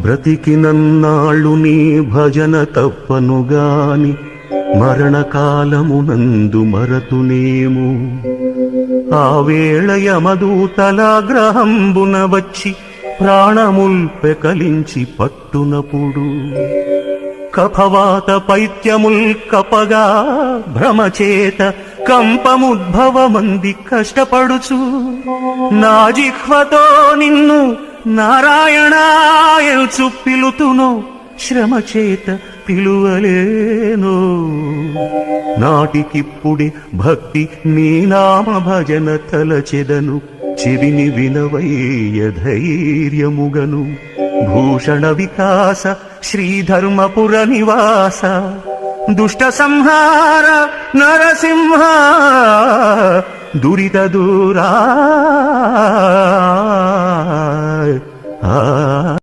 బ్రతికినన్నాళ్ళు నీ భజన తప్పనుగాని మరణకాలమునందు మరతునేము. ఆ వేళ యమదూతలాగ్రహంబున వచ్చి ప్రాణముల్ పెకలించి పట్టునప్పుడు కఫవాత పైత్యముల్ కపగా భ్రమచేత కంపముద్భవమంది కష్టపడుచు నా జిహ్వతో నిన్ను నారాయణాయల్చు పిలుతును శ్రమ చేత పిలువలేను. నాటికిప్పుడే భక్తి నీ నామ భజన తలచెదను చెవిని వినవయ్య ధైర్యముగను. భూషణ వికాస శ్రీధర్మపుర నివాస దుష్ట సంహార నరసింహ దురిత దూరా. 啊。